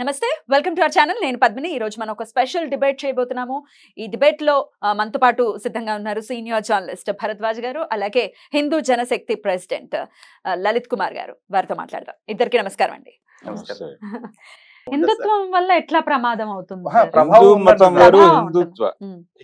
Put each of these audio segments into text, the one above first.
నమస్తే welcome to our channel. నేను పద్మిని. ఈ రోజు మనం ఒక స్పెషల్ డిబేట్ చేయబోతున్నాము. ఈ డిబేట్లో ఆ, మనతో పాటు సిద్ధంగా ఉన్నారు సీనియర్ జర్నలిస్ట్ భరద్వాజ్ గారు అలాగే హిందూ జనశక్తి ప్రెసిడెంట్ లలిత్ కుమార్ గారు. వారితో మాట్లాడదాం. ఇద్దరికి నమస్కారం అండి. హిందుత్వం వల్ల ఎట్లా ప్రమాదం అవుతుంది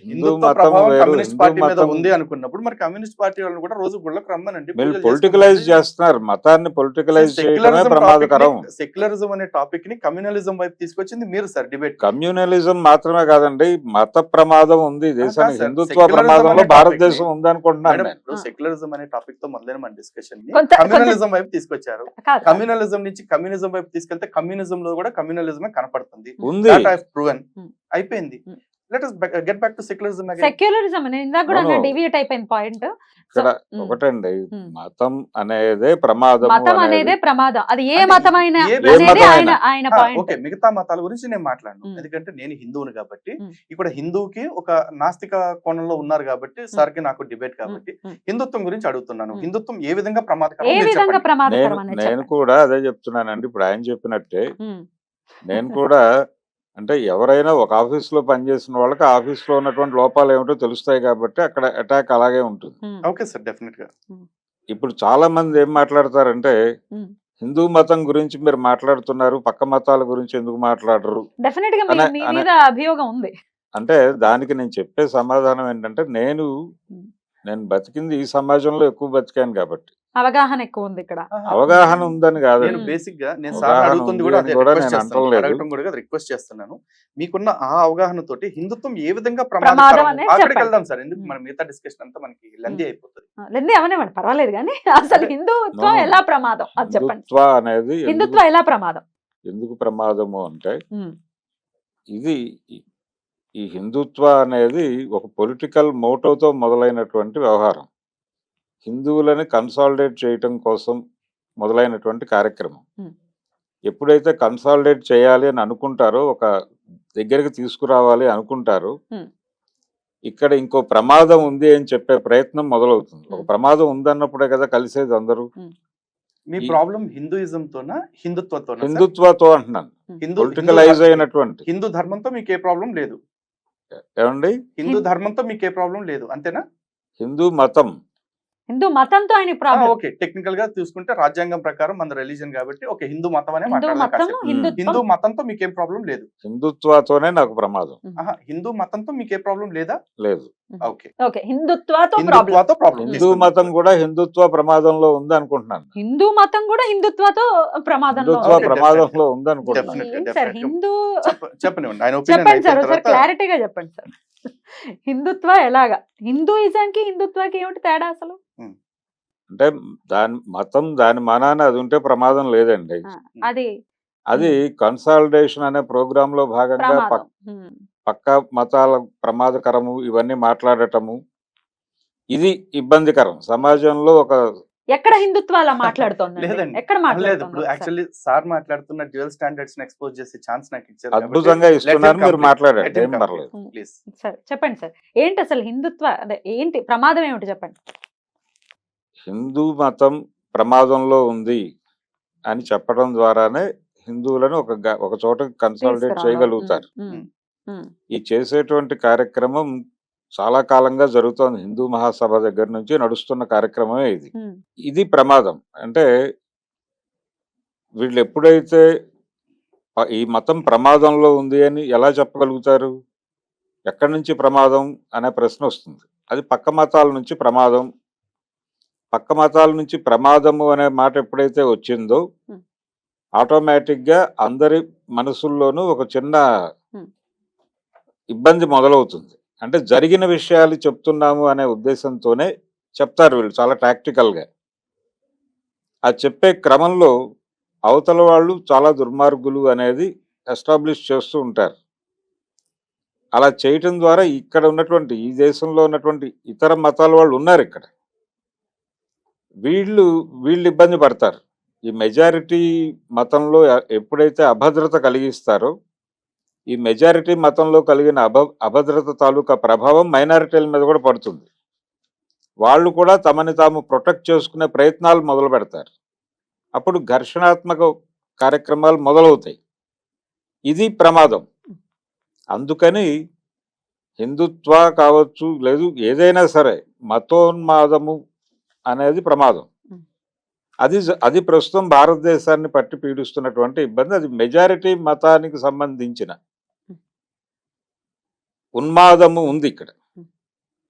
హిందుత్వ. ప్రభావం కమ్యూనిస్ట్ పార్టీ మీద ఉంది అనుకున్నప్పుడు మరి కమ్యూనిస్ట్ పార్టీ వాళ్ళని కూడా రోజు గుళ్ళకు రమ్మనండి మీరు పొలిటికలైజ్ చేస్తున్నారు. మతాన్ని పొలిటికలైజ్ చేయడమే ప్రమాదకరం. సెక్యులరిజం అనే టాపిక్ని కమ్యూనలిజం వైపు తీసుకొచ్చింది మీరు సార్ డిబేట్ కమ్యూనలిజం మాత్రమే కాదండి మత ప్రమాదం ఉంది దేశానికి. హిందుత్వ ప్రమాదంలో భారతదేశం ఉంది అనుకుంటున్నాను సెక్యులరిజం అనే టాపిక్తో మొదలైన మన డిస్కషన్ కమ్యూనలిజం వైపు తీసుకొచ్చారు. కమ్యూనలిజం నుంచి కమ్యూనిజం వైపు తీసుకెళ్తే కమ్యూనిజం లో కూడా కమ్యూనలిజమే కనపడుతుంది ప్రూవెన్ Hmm. అయిపోయింది Hmm. Let us get back to secularism secularism నేను ఇందాక కూడా అవును. డివియేట్ అయిపోయిన పాయింట్ ఇక్కడ ఉమ్. ఒకటండి. మతం అనేదే ప్రమాదం మతం అనేదే ప్రమాదం అది ఏ మతమైన ఓకే మిగతా మతాల గురించి నేను మాట్లాడను. ఎందుకంటే నేను హిందువుని కాబట్టి. ఇక్కడ హిందువుకి ఒక నాస్తిక కోణంలో ఉన్నారు కాబట్టి సార్కి నాకు డిబేట్ కాబట్టి. హిందుత్వం గురించి అడుగుతున్నాను. హిందుత్వం ఏ విధంగా ప్రమాదకరం నేను. కూడా అదే చెప్తున్నానండి ఇప్పుడు ఆయన చెప్పినట్టే. నేను కూడా అంటే ఎవరైనా ఒక ఆఫీస్లో పనిచేసిన వాళ్ళకి ఆఫీస్లో ఉన్నటువంటి లోపాలు ఏమిటో తెలుస్తాయి కాబట్టి అక్కడ అటాక్ అలాగే ఉంటుంది. ఓకే సార్ డెఫినెట్గా ఇప్పుడు చాలా మంది ఏం మాట్లాడతారంటే. హిందూ మతం గురించి మీరు మాట్లాడుతున్నారు పక్క మతాల గురించి ఎందుకు మాట్లాడరు డెఫినెట్గా మీ- అనే- మీ అనే- మీద అభియోగం ఉంది అంటే దానికి నేను చెప్పే సమాధానం ఏంటంటే నేను. నేను బతికింది ఈ సమాజంలో ఎక్కువ బతికాను కాబట్టి అవగాహన ఎక్కువ ఉంది ఇక్కడ అవగాహన ఉందని నేను కాదండి బేసిక్గా నేను సార్ అడుగుతుంది కూడా. అడగటం కూడా రిక్వెస్ట్ చేస్తున్నాను. మీకున్న ఆ అవగాహన తోటి హిందుత్వం ఏ విధంగా ప్రమాదం అక్కడికి. వెళ్దాం సార్ ఎందుకు. మన మిగతా డిస్కషన్ అంతా మనకి లెంది అయిపోతుంది. లేదే అవనివ్వండి పర్వాలేదు కానీ అసలు హిందుత్వం. ఎలా ప్రమాదం? అది చెప్పండి. హిందుత్వ అనేది హిందుత్వం ఎలా ప్రమాదం? ఎందుకు ప్రమాదము అంటే. ఇది ఈ- ఈ హిందుత్వ అనేది ఒక పొలిటికల్ మోటోతో మొదలైనటువంటి వ్యవహారం. హిందువులని కన్సాలిడేట్ చేయటం కోసం మొదలైనటువంటి కార్యక్రమం. ఎప్పుడైతే కన్సాలిడేట్ చేయాలి అని అనుకుంటారో ఒక దగ్గరికి తీసుకురావాలి అనుకుంటారు. ఇక్కడ ఇంకో ప్రమాదం ఉంది అని చెప్పే ప్రయత్నం మొదలవుతుంది. ఒక. ప్రమాదం ఉందన్నప్పుడే కదా కలిసేది అందరూ. మీ ప్రాబ్లం హిందూయిజం తోనా హిందుత్వతోనా సార్? హిందుత్వతో అంటున్నాను. హిందూ పొలిటికలైజ్ అయినటువంటి. హిందూ ధర్మంతో మీకు ఏ ప్రాబ్లం లేదు. ఏమండి? హిందూ ధర్మంతో మీకు ఏ ప్రాబ్లం లేదు అంతేనా? హిందూ మతం హిందూ మతంతో ఆయన ప్రాబ్లం. ఓకే. టెక్నికల్గా చూసుకుంటే రాజ్యాంగం ప్రకారం మన రిలీజన్ కాబట్టి ఓకే హిందూ మతం అనే హిందూ మతంతో మీకు ఏం ప్రాబ్లం లేదు? హిందుత్వతోనే నాకు ప్రమాదం. ఆహా, హిందూ మతంతో మీకు ఏ ప్రాబ్లం లేదా? లేదు. ఓకే. ఓకే. హిందుత్వతో ప్రాబ్లం హిందుత్వతో ప్రాబ్లం. హిందూ మతం కూడా హిందుత్వ ప్రమాదంలో ఉంది అనుకుంటున్నాను హిందూ మతం కూడా హిందుత్వతో ప్రమాదంలో హిందుత్వ ప్రమాదంలో ఉంది అనుకుంటున్నాను సార్. హిందూ చెప్పనివ్వండి ఆయన చెప్పండి సార్ తర్వాత క్లారిటీగా చెప్పండి సార్. హిందుత్వ ఎలాగా? హిందూయిజానికి హిందుత్వకి ఏమిటి తేడా అసలు? అంటే దాని మతం దాని మానాన అది ఉంటే ప్రమాదం లేదండి. అది అది కన్సాలిడేషన్ అనే ప్రోగ్రామ్లో భాగంగా. పక్క మతాల ప్రమాదకరము ఇవన్నీ మాట్లాడటము ఇది ఇబ్బందికరం. సమాజంలో ఒక ఎక్కడ హిందుత్వ అలా మాట్లాడుతోంది లేదండి. ఎక్కడ లేదు ఇప్పుడు యాక్చువల్లీ సార్ మాట్లాడుతున్న డ్యూయల్ స్టాండర్డ్స్ ఎక్స్పోజ్ చేసే ఛాన్స్ నాకు ఇచ్చారు అద్భుతంగా ఇస్తున్నారు. మీరు మాట్లాడండి ఏం పర్లేదు. ప్లీజ్ సార్ చెప్పండి సార్. ఏంటి అసలు హిందుత్వ అదే ఏంటి ప్రమాదం ఏమిటి చెప్పండి? హిందూ మతం ప్రమాదంలో ఉంది అని చెప్పడం ద్వారానే హిందువులను ఒక ఒక చోట కన్సాలిడేట్. చేయగలుగుతారు. ఈ చేసేటువంటి కార్యక్రమం చాలా కాలంగా జరుగుతోంది హిందూ మహాసభ దగ్గర నుంచి నడుస్తున్న కార్యక్రమమే ఇది. ఇది ప్రమాదం అంటే వీళ్ళు ఎప్పుడైతే ఈ మతం ప్రమాదంలో ఉంది అని ఎలా చెప్పగలుగుతారు ఎక్కడి నుంచి ప్రమాదం అనే ప్రశ్న వస్తుంది అది పక్క మతాల నుంచి ప్రమాదం పక్క మతాల నుంచి ప్రమాదము అనే మాట ఎప్పుడైతే వచ్చిందో Hmm. ఆటోమేటిక్గా అందరి మనసుల్లోనూ ఒక చిన్న. ఇబ్బంది మొదలవుతుంది. అంటే జరిగిన విషయాలు చెప్తున్నాము అనే ఉద్దేశంతోనే చెప్తారు వీళ్ళు చాలా టాక్టికల్గా ఆ చెప్పే క్రమంలో అవతల వాళ్ళు చాలా దుర్మార్గులు అనేది ఎస్టాబ్లిష్ చేస్తూ ఉంటారు. అలా చేయటం ద్వారా ఇక్కడ ఉన్నటువంటి ఈ దేశంలో ఉన్నటువంటి ఇతర మతాల వాళ్ళు ఉన్నారు ఇక్కడ. వీళ్ళు వీళ్ళు ఇబ్బంది పడతారు. ఈ మెజారిటీ మతంలో ఎ- ఎప్పుడైతే అభద్రత కలిగిస్తారో ఈ మెజారిటీ మతంలో కలిగిన అభ అభద్రత తాలూకా ప్రభావం మైనారిటీల మీద కూడా పడుతుంది. వాళ్ళు కూడా తమని తాము ప్రొటెక్ట్ చేసుకునే ప్రయత్నాలు మొదలు పెడతారు. అప్పుడు ఘర్షణాత్మక కార్యక్రమాలు మొదలవుతాయి. ఇది ప్రమాదం. అందుకని హిందుత్వ కావచ్చు లేదు ఏదైనా సరే మతోన్మాదము అనేది ప్రమాదం. అది అది ప్రస్తుతం భారతదేశాన్ని పట్టి పీడిస్తున్నటువంటి ఇబ్బంది. అది మెజారిటీ మతానికి సంబంధించిన ఉన్మాదము ఉంది ఇక్కడ.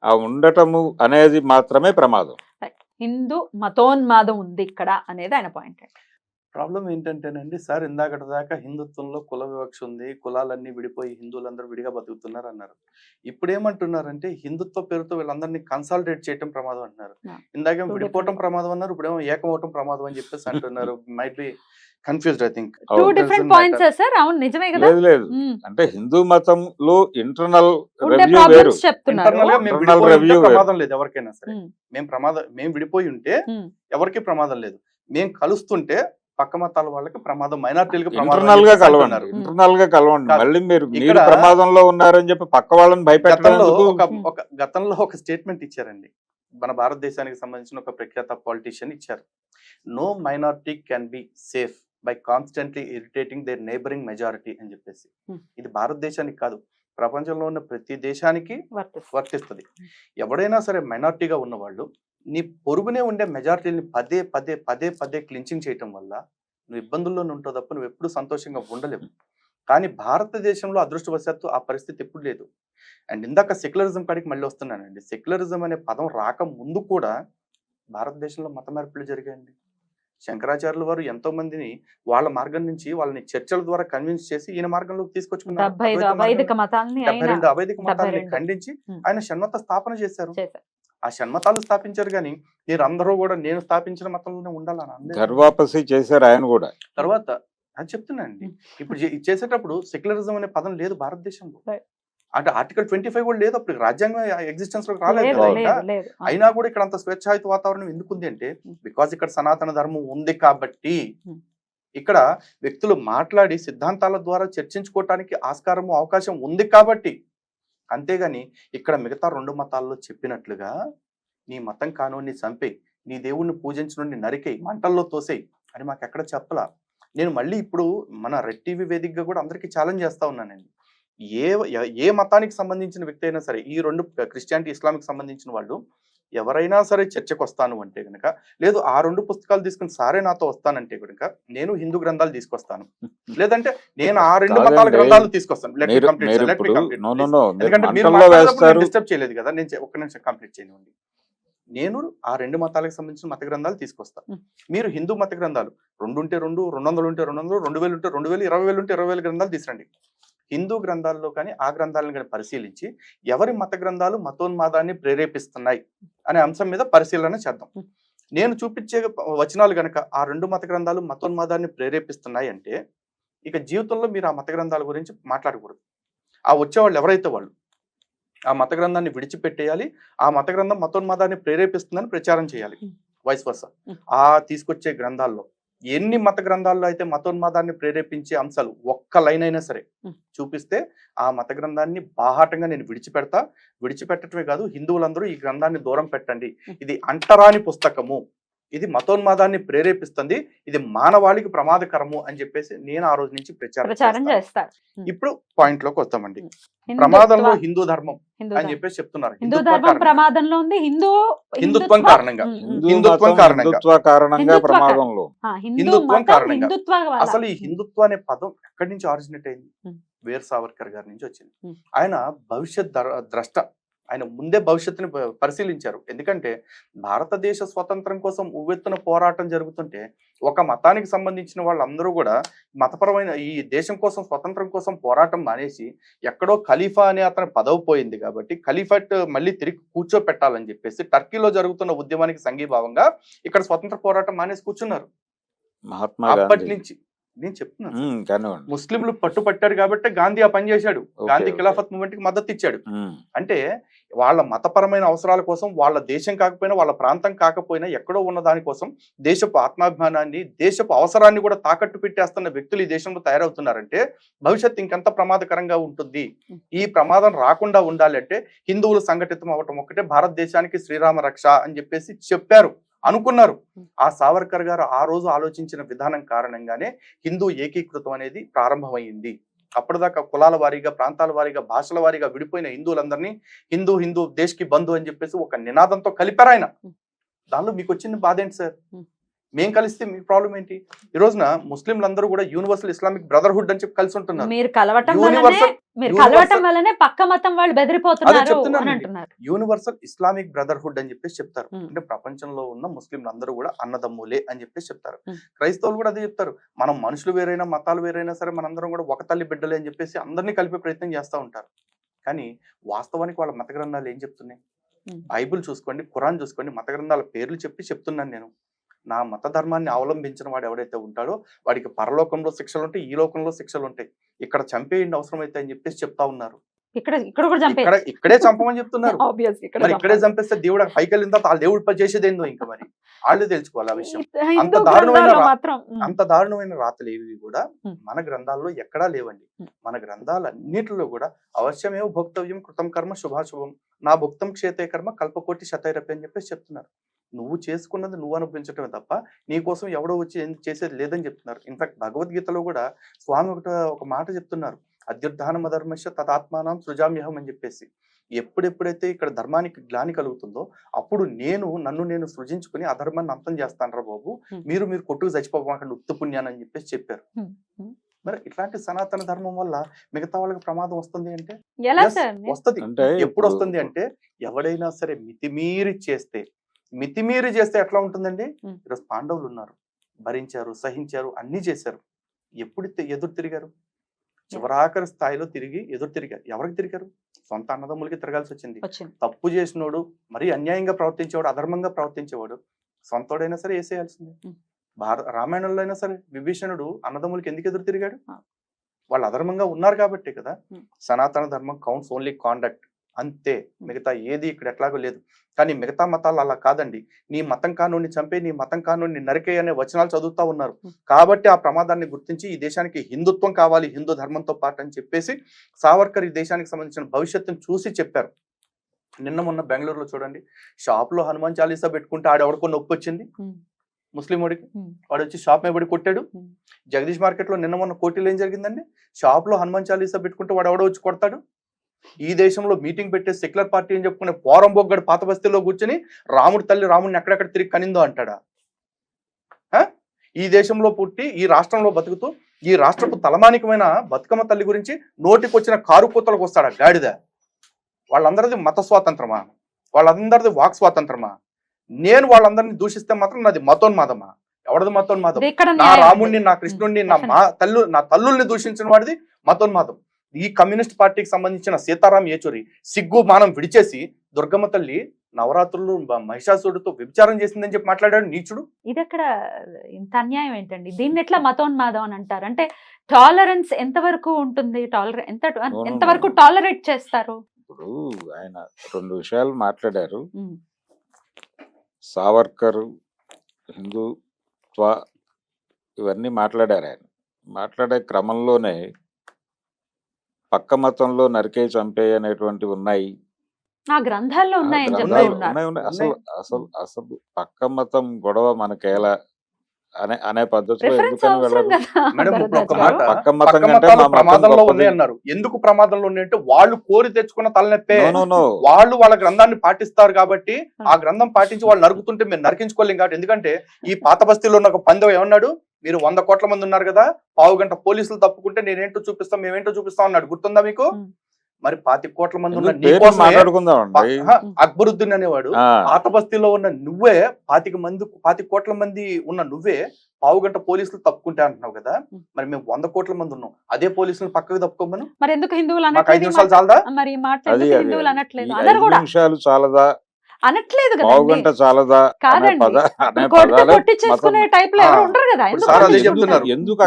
ఆ ఉండటము అనేది మాత్రమే ప్రమాదం. హిందూ మతోన్మాదం ఉంది ఇక్కడ అనేది ఆయన పాయింట్. ప్రాబ్లం ఏంటంటేనండి సార్ ఇందాకటి దాకా హిందుత్వంలో కుల వివక్ష ఉంది కులాలన్నీ విడిపోయి హిందువులందరూ విడిగా బతుకుతున్నారు అన్నారు ఇప్పుడు ఏమంటున్నారంటే హిందుత్వ పేరుతో వీళ్ళందరినీ కన్సాలిడేట్ చేయటం ప్రమాదం అంటున్నారు. ఇందాకేమో విడిపోవటం ప్రమాదం అన్నారు ఇప్పుడేమో ఏకమవటం ప్రమాదం అని చెప్పేసి అంటున్నారు. Might be confused I think too. Different points sir అవును నిజమే కదా లేదు లేదు. అంటే హిందూ మతంలో ఇంటర్నల్ రెవ్యూ వేరు ఇంటర్నల్గా మేము Internal విడిపోయి. ప్రమాదం లేదు ఎవరికైనా సరే. మేము ప్రమాదం మేము విడిపోయి ఉంటే. ఎవరికి ప్రమాదం లేదు మేము కలుస్తుంటే పక్క మతాల వాళ్ళకి ప్రమాదం మైనార్టీలకు ఇంటర్నల్గా కలవండి ప్రమాదం ఇంటర్నల్గా కలవండి. మళ్ళీ మీరు మీరు ప్రమాదంలో ఉన్నారని చెప్పి పక్క వాళ్ళని భయపెట్టడం గతంలో ఎందుకు? ఒక గతంలో ఒక స్టేట్మెంట్ ఇచ్చారండి మన భారతదేశానికి సంబంధించిన ఒక ప్రఖ్యాత పాలిటిషియన్ ఇచ్చారు no minority can be safe by constantly irritating their neighbouring majority అని చెప్పేసి. ఇది భారతదేశానికి కాదు. ప్రపంచంలో ఉన్న ప్రతి దేశానికి వర్తిస్తుంది. వర్తిస్తుంది. ఎవడైనా సరే మైనారిటీగా ఉన్నవాళ్ళు నీ పొరుగునే ఉండే మెజారిటీని పదే పదే పదే పదే క్లించింగ్ చేయటం వల్ల నువ్వు ఇబ్బందుల్లోనే ఉంటావు తప్ప నువ్వు ఎప్పుడు సంతోషంగా ఉండలేవు. కానీ భారతదేశంలో అదృష్టవశాత్తు ఆ పరిస్థితి ఎప్పుడు లేదు. అండ్ ఇందాక సెక్యులరిజం కాడికి మళ్ళీ వస్తున్నానండి. సెక్యులరిజం అనే పదం రాక ముందు కూడా భారతదేశంలో మత మార్పులు జరిగాయండి. శంకరాచార్యుల వారు ఎంతో మందిని వాళ్ళ మార్గం నుంచి వాళ్ళని చర్చల ద్వారా కన్విన్స్ చేసి ఈయన మార్గంలోకి తీసుకొచ్చుకున్నారు డెబ్బై అవైదిక మతాల్ని రెండు అవైదిక. ఖండించి. ఆయన షణ్మత స్థాపన చేశారు చేశారు ఆ షణ్మతాలు స్థాపించారు కానీ మీరు అందరూ కూడా నేను స్థాపించిన మతంలోనే ఉండాలని. గర్వాపసి చేశారు ఆయన కూడా తర్వాత అది చెప్తున్నానండి. ఇప్పుడు చేసేటప్పుడు సెక్యులరిజం అనే పదం లేదు భారతదేశంలో. అంటే ఆర్టికల్ ట్వంటీ ఫైవ్ కూడా లేదు అప్పుడు రాజ్యాంగం ఎగ్జిస్టెన్స్లో రాలేదు. అయినా కూడా ఇక్కడ అంత స్వేచ్ఛాయుత వాతావరణం ఎందుకు ఉంది అంటే ఉం. బికాజ్ ఇక్కడ సనాతన ధర్మం ఉంది కాబట్టి. ఇక్కడ వ్యక్తులు మాట్లాడి సిద్ధాంతాల ద్వారా చర్చించుకోవటానికి ఆస్కారము అవకాశం ఉంది కాబట్టి అంతేగాని ఇక్కడ మిగతా రెండు మతాల్లో చెప్పినట్లుగా నీ మతం కానోని చంపేయి నీ దేవుణ్ణి పూజించనుండి నరికేయి మంటల్లో తోసేయి అని మాకు ఎక్కడ చెప్పలా నేను మళ్ళీ ఇప్పుడు మన రెడ్ టీవీ వేదికగా కూడా అందరికీ ఛాలెంజ్ చేస్తా ఉన్నానండి ఏ ఏ మతానికి సంబంధించిన వ్యక్తి అయినా సరే ఈ రెండు క్రిస్టియానిటీ ఇస్లామిక్ సంబంధించిన వాళ్ళు ఎవరైనా సరే చర్చకు వస్తాను అంటే కనుక లేదు ఆ రెండు పుస్తకాలు తీసుకుని సారే నాతో వస్తానంటే కనుక నేను హిందూ గ్రంథాలు తీసుకొస్తాను. లేదంటే నేను ఆ రెండు మతాల. గ్రంథాలు తీసుకొస్తాను. డిస్టర్బ్ చేయలేదు కదా నేను ఒక్క నిమిషం కంప్లీట్ చేయనివ్వండి నేను ఆ రెండు మతాలకు సంబంధించిన మత గ్రంథాలు తీసుకొస్తాను. మీరు హిందూ మత గ్రంథాలు రెండు ఉంటే రెండు రెండు వందలు ఉంటే రెండు వందలు రెండు వేలు ఉంటే రెండు వేలు ఇరవై వేలు ఉంటే ఇరవై వేల గ్రంథాలు తీసురండి. హిందూ గ్రంథాల్లో కానీ ఆ గ్రంథాలను కానీ పరిశీలించి ఎవరి మత గ్రంథాలు మతోన్మాదాన్ని ప్రేరేపిస్తున్నాయి అనే అంశం మీద పరిశీలన చేద్దాం. నేను చూపించే వచనాలు గనక ఆ రెండు మత గ్రంథాలు మతోన్మాదాన్ని ప్రేరేపిస్తున్నాయి అంటే ఇక జీవితంలో మీరు ఆ మత గ్రంథాల గురించి మాట్లాడకూడదు ఆ వచ్చేవాళ్ళు ఎవరైతే వాళ్ళు ఆ మత గ్రంథాన్ని విడిచిపెట్టేయాలి ఆ మత గ్రంథం మతోన్మాదాన్ని ప్రేరేపిస్తుందని ప్రచారం చేయాలి. Vice versa. ఆ తీసుకొచ్చే గ్రంథాల్లో ఎన్ని మత గ్రంథాల్లో అయితే మతోన్మాదాన్ని ప్రేరేపించే అంశాలు ఒక్క లైన్ అయినా సరే. చూపిస్తే ఆ మత గ్రంథాన్ని బాహాటంగా నేను విడిచిపెడతా విడిచిపెట్టడమే కాదు హిందువులందరూ ఈ గ్రంథాన్ని దూరం పెట్టండి. ఇది అంటరాని పుస్తకము ఇది మతోన్మాదాన్ని ప్రేరేపిస్తుంది ఇది మానవాళికి ప్రమాదకరము అని చెప్పేసి నేను ఆ రోజు నుంచి ప్రచారం ప్రచారం చేస్తాను. ఇప్పుడు పాయింట్లోకి వస్తామండి ప్రమాదంలో హిందూ ధర్మం అని. చెప్పేసి చెప్తున్నారు హిందూ హిందుత్వ ధర్మం కారణంగా. ప్రమాదంలో ఉంది హిందూ హిందుత్వం కారణంగా. హిందుత్వం కారణంగా. హిందుత్వ కారణంగా హిందుత్వ ప్రమాదంలో ఆ, హిందూ హిందుత్వం కారణంగా. అసలు ఈ హిందుత్వ అనే పదం ఎక్కడి నుంచి ఆరిజినేట్ అయింది. వీర్ సావర్కర్ గారి నుంచి వచ్చింది. ఆయన భవిష్యత్ దర- ద్రష్ట ఆయన ముందే భవిష్యత్తుని పరిశీలించారు. ఎందుకంటే భారతదేశ స్వతంత్రం కోసం ఉవ్వెత్తున పోరాటం జరుగుతుంటే ఒక మతానికి సంబంధించిన వాళ్ళందరూ కూడా మతపరమైన ఈ దేశం కోసం స్వతంత్రం కోసం పోరాటం మానేసి ఎక్కడో ఖలీఫా అనే అతని పదవి పోయింది కాబట్టి ఖలీఫట్ మళ్ళీ తిరిగి కూర్చోపెట్టాలని చెప్పేసి టర్కీలో జరుగుతున్న ఉద్యమానికి సంఘీభావంగా ఇక్కడ స్వతంత్ర పోరాటం మానేసి కూర్చున్నారు. అప్పటి నుంచి నేను చెప్తున్నాను ముస్లింలు పట్టుపట్టారు కాబట్టి గాంధీ ఆ పని చేశాడు. గాంధీ. ఖిలాఫత్ మూవ్మెంట్కి మద్దతు ఇచ్చాడు అంటే వాళ్ళ మతపరమైన అవసరాల కోసం వాళ్ళ దేశం కాకపోయినా వాళ్ళ ప్రాంతం కాకపోయినా ఎక్కడో ఉన్న దానికోసం దేశపు ఆత్మాభిమానాన్ని దేశపు అవసరాన్ని కూడా తాకట్టు పెట్టేస్తున్న వ్యక్తులు ఈ దేశంలో తయారవుతున్నారంటే భవిష్యత్ ఇంకెంత ప్రమాదకరంగా ఉంటుంది? ఈ ప్రమాదం రాకుండా ఉండాలంటే హిందువులు సంఘటితం అవ్వటం ఒక్కటే భారతదేశానికి శ్రీరామ రక్ష అని చెప్పేసి చెప్పారు. అనుకున్నారు. ఆ సావర్కర్ గారు ఆ రోజు ఆలోచించిన విధానం కారణంగానే హిందూ ఏకీకృతం అనేది ప్రారంభమైంది. అప్పటిదాకా కులాల వారీగా ప్రాంతాల వారీగా భాషల వారీగా విడిపోయిన హిందువులందరినీ హిందూ హిందూ దేశ్కి బంధు అని చెప్పేసి ఒక నినాదంతో కలిపారు ఆయన. దానిలో మీకు వచ్చిన బాధ ఏంటి సార్ Hmm. మేం కలిస్తే మీ ప్రాబ్లం ఏంటి ఈ రోజున ముస్లింలందరూ కూడా యూనివర్సల్ ఇస్లామిక్ బ్రదర్హుడ్ అని చెప్పి కలిసి ఉంటున్నారు మీరు కలవటం వల్లనే యూనివర్సల్ మీరు universal- కలవటం వల్లనే పక్క మతం వాళ్ళు బెదిరిపోతున్నారు చెప్తున్నాను అని అండి. అంటున్నారు యూనివర్సల్ ఇస్లామిక్ బ్రదర్హుడ్ అని చెప్పేసి చెప్తారు. అంటే ప్రపంచంలో ఉన్న ముస్లింలు అందరూ కూడా అన్నదమ్ములే అని చెప్పేసి చెప్తారు. క్రైస్తవులు కూడా అదే చెప్తారు మనం మనుషులు వేరైనా మతాలు వేరైనా సరే మనందరం కూడా ఒక తల్లి బిడ్డలే అని చెప్పేసి అందరినీ కలిపే ప్రయత్నం చేస్తూ ఉంటారు కానీ వాస్తవానికి వాళ్ళ మత గ్రంథాలు ఏం చెప్తున్నాయి. బైబిల్ చూసుకోండి ఖురాన్ చూసుకోండి మత గ్రంథాల పేర్లు చెప్పి చెప్తున్నాను నేను నా మత ధర్మాన్ని అవలంబించిన వాడు ఎవడైతే ఉంటాడో వాడికి పరలోకంలో శిక్షలు ఉంటాయి ఈ లోకంలో శిక్షలు ఉంటాయి ఇక్కడ చంపేయండి అవసరమైతే అని చెప్పేసి చెప్తా ఉన్నారు. ఇక్కడ ఇక్కడ కూడా ఇక్కడ చంపేయచ్చు ఇక్కడే చంపమని చెప్తున్నారు. ఇక్కడ మరి ఇక్కడే చంపేస్తే దేవుడు పైకి వెళ్ళిన తర్వాత ఆ దేవుడు పని చేసేదేందో ఇంకా మరి? వాళ్ళు తెలుసుకోవాలి ఆ విషయం. హిందూ దారుణమైన అంత దారుణమైన రాతలు ఏవి కూడా. మన గ్రంథాల్లో ఎక్కడా లేవండి. మన గ్రంథాలన్నిటిలో కూడా అవశ్యమేవ భోక్తవ్యం కృతం కర్మ శుభాశుభం. నా భుక్తం క్షేతే కర్మ కల్పకోటి శతైరపి అని చెప్పేసి చెప్తున్నారు. నువ్వు చేసుకున్నది నువ్వు అనుభవించటమే తప్ప నీ కోసం ఎవడో వచ్చి ఏం చేసేది లేదని చెప్తున్నారు. ఇన్ఫాక్ట్ భగవద్గీతలో కూడా స్వామి ఒకట ఒక మాట చెప్తున్నారు. అధ్యుత్థానం అధర్మశ తదాత్మానం సృజామ్యహం అని చెప్పేసి. ఎప్పుడెప్పుడైతే ఇక్కడ ధర్మానికి గ్లాని కలుగుతుందో అప్పుడు నేను నన్ను నేను సృజించుకుని అధర్మాన్ని అంతం చేస్తానరా బాబు. మీరు మీరు కొట్టుకు చచ్చిపోమాకండి ఉత్త పుణ్యాన్ని అని చెప్పేసి చెప్పారు. మరి ఇట్లాంటి సనాతన ధర్మం వల్ల మిగతా వాళ్ళకి ప్రమాదం వస్తుంది అంటే? ఎలా Yes, సార్? వస్తది. అంటే ఎప్పుడు వస్తుంది అంటే ఎవడైనా సరే మితిమీరి చేస్తే మితిమీరి చేస్తే ఎట్లా ఉంటుందండి. ఈరోజు పాండవులు ఉన్నారు. భరించారు సహించారు అన్ని చేశారు. ఎప్పుడు ఎదురు తిరిగారు? చివరాఖరి స్థాయిలో తిరిగి ఎదురు తిరిగారు. ఎవరికి తిరిగారు? సొంత అన్నదమ్ములకి తిరగాల్సి వచ్చింది. తప్పు చేసినోడు మరి అన్యాయంగా ప్రవర్తించేవాడు అధర్మంగా ప్రవర్తించేవాడు సొంతోడైనా సరే వేసేయాల్సిందే. భారత రామాయణంలో అయినా సరే విభీషణుడు అన్నదమ్ములకి ఎందుకు ఎదురు తిరిగాడు. వాళ్ళు అధర్మంగా ఉన్నారు కాబట్టి కదా. సనాతన ధర్మం కౌంట్స్ ఓన్లీ కాండక్ట్. అంతే మిగతా ఏది ఇక్కడ ఎట్లాగో లేదు. కానీ మిగతా మతాలు అలా కాదండి. నీ మతం కానూని చంపే నీ మతం కానూని నరికే అనే వచనాలు చదువుతా ఉన్నారు. కాబట్టి ఆ ప్రమాదాన్ని గుర్తించి ఈ దేశానికి హిందుత్వం కావాలి హిందూ ధర్మంతో పాటు అని చెప్పేసి సావర్కర్ ఈ దేశానికి సంబంధించిన భవిష్యత్తును చూసి చెప్పారు. నిన్న మొన్న బెంగళూరులో చూడండి షాప్లో హనుమాన్ చాలీసా పెట్టుకుంటే ఆడెవడికో నొప్పి వచ్చింది. ముస్లిం వాడికి. వాడు వచ్చి షాప్ మీద పడి కొట్టాడు. జగదీష్ మార్కెట్లో నిన్న మొన్న కోటిలో ఏం జరిగిందండి? షాప్లో హనుమాన్ చాలీసా పెట్టుకుంటే వాడు ఎవడో వచ్చి కొడతాడు? ఈ దేశంలో మీటింగ్ పెట్టే సెక్యులర్ పార్టీ అని చెప్పుకునే పోరం బొగ్గడు పాత బస్తీలో కూర్చొని రాముడి తల్లి రాముడిని ఎక్కడెక్కడ తిరిగి కనిందో అంటాడా? ఈ దేశంలో పుట్టి ఈ రాష్ట్రంలో బతుకుతూ ఈ రాష్ట్రపు తలమానికమైన బతుకమ్మ తల్లి గురించి నోటికొచ్చిన కారు కూతలకు వస్తాడా గాడిద? వాళ్ళందరిది మత స్వాతంత్రమా? వాళ్ళందరిది వాక్ స్వాతంత్రమా? నేను వాళ్ళందరినీ దూషిస్తే మాత్రం నాది మతోన్మాదమా? ఎవడది మతోన్మాదం? నా రాముణ్ణి నా కృష్ణుణ్ణి నా. మా తల్లు నా తల్లుల్ని దూషించిన వాడిది మతోన్మాదం. ఈ కమ్యూనిస్ట్ పార్టీకి సంబంధించిన సీతారాం యేచూరి సిగ్గు మానం విడిచేసి దుర్గమ్మ తల్లి నవరాత్రులు మహిషాసురుడితో వ్యభిచారం చేసిందని చెప్పి మాట్లాడాడు నీచుడు. ఇది ఎక్కడ ఇంత అన్యాయం ఏంటండి? దీన్ని ఎట్లా మతోన్మాదం అని అంటారు? అంటే టాలరెన్స్ ఎంతవరకు ఉంటుంది? టాలరె ఎంత. ఎంతవరకు టాలరేట్ చేస్తారు? ఇప్పుడు ఆయన రెండు విషయాలు మాట్లాడారు. సావర్కర్ హిందుత్వ ఇవన్నీ మాట్లాడారు ఆయన. మాట్లాడే క్రమంలోనే పక్క మతంలో నరికే చంపే అనేటువంటివి ఉన్నాయి. ఆ గ్రంథాల్లో ఉన్నాయి. అసలు అసలు అసలు పక్క మతం గొడవ మనకేలా అనే అనే పద్ధతిలో ప్రమాదంలో. ఉన్నాయి అన్నారు ఎందుకు ప్రమాదంలో ఉన్నాయి అంటే వాళ్ళు కోరి తెచ్చుకున్న తలనొప్పే. వాళ్ళు వాళ్ళ గ్రంథాన్ని పాటిస్తారు కాబట్టి ఆ. గ్రంథం పాటించి వాళ్ళు నరుకుతుంటే మీరు నరికించుకోలేం కాబట్టి. ఎందుకంటే ఈ పాత బస్తీలో ఉన్న ఒక పందెం ఏమన్నాడు? మీరు వంద కోట్ల మంది ఉన్నారు కదా పావు గంట పోలీసులు తప్పుకుంటే నేనేంటో చూపిస్తాం మేమేంటో చూపిస్తాం అన్నాడు. గుర్తుందా మీకు. మరి పాతి కోట్ల మంది ఉన్న అక్బరుద్దీన్ అనేవాడు పాత బస్తీలో ఉన్న నువ్వే పాతిక మంది పాతి కోట్ల మంది ఉన్న నువ్వే పావు గంట పోలీసులు తప్పుకుంటే అంటున్నావు కదా. మరి మేము వంద కోట్ల మంది ఉన్నాం. అదే పోలీసులు పక్కకు తప్పుకోమను? మరి ఎందుకు హిందువులు ఐదు నిమిషాలు మరి హిందువులు. అనట్లేదు? నిమిషాలు చాలదా? అనట్లేదు కదా చాలదా అనే కాదండి. పద అనే కొట్టి పదాలే కొట్టి చేసుకునే మతం. టైప్లో ఎవరు ఆ, ఉంటారు కదా ఎందుకు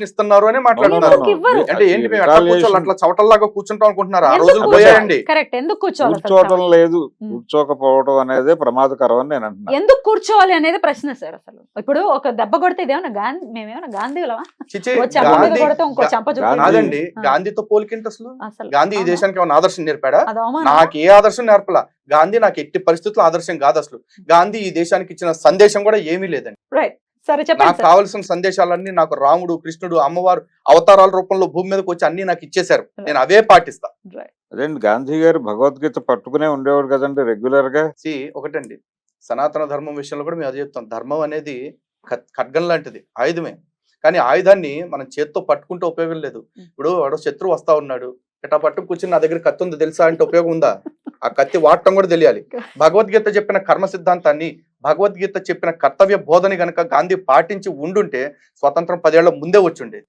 ఇస్తున్నారు అని మాట్లాడుతున్నారు? అంటే ఏంటి మేము ఎట్లా కూర్చోవాలి అట్లా చవటల్లాగా కూర్చుంటాం అనుకుంటున్నారు ఆ రోజులు? పోయాయండి కరెక్ట్ ఎందుకు కూర్చోవాలి కూర్చోవటం లేదు. కూర్చోకపోవడం అనేది ప్రమాదకరం అని నేను ఎందుకు కూర్చోవాలి అనేది ప్రశ్న సార్ అసలు ఇప్పుడు ఒక దెబ్బ కొడితే ఇదేమన్నా గాంధీ మేమేమన్నా గాంధీలమా చిచి, ఓ చెంప మీద గాంధీ కొడితే ఇంకో చెంప చూపి గాంధీ- కాదండి ఆ. గాంధీతో పోలికేంటి అసలు అసలు గాంధీ ఈ? దేశానికి ఏమైనా ఆదర్శం నేర్పాడా నాకు ఏ ఆదర్శం నేర్పలా గాంధీ నాకు ఎట్టి పరిస్థితుల్లో ఆదర్శం కాదు అసలు. గాంధీ ఈ దేశానికి ఇచ్చిన సందేశం కూడా ఏమీ లేదండి. రైట్ సరే నాకు కావలసిన సందేశాలన్నీ నాకు రాముడు కృష్ణుడు అమ్మవారు అవతారాల రూపంలో భూమి మీదకి వచ్చి అన్ని నాకు ఇచ్చేశారు. నేను అవే పాటిస్తా. అదేంటి గాంధీ గారు భగవద్గీత పట్టుకునే ఉండేవాడు కదండి రెగ్యులర్గా? సి ఒకటండి. సనాతన ధర్మం విషయంలో కూడా మేము అదే చెప్తాం. ధర్మం అనేది ఖడ్గం లాంటిది ఆయుధమే. కానీ ఆయుధాన్ని మనం చేత్తో పట్టుకుంటే ఉపయోగం లేదు. ఇప్పుడు వాడు శత్రువు వస్తా ఉన్నాడు. ఇట్లా పట్టు కూర్చుని నా దగ్గర కత్తి ఉంది తెలుసా అంటే ఉపయోగం ఉందా? ఆ కత్తి వాడటం కూడా తెలియాలి. భగవద్గీత చెప్పిన కర్మ సిద్ధాంతాన్ని భగవద్గీత చెప్పిన కర్తవ్య బోధని గనక గాంధీ పాటించి ఉండుంటే స్వతంత్రం పదేళ్ళ ముందే వచ్చుండేది.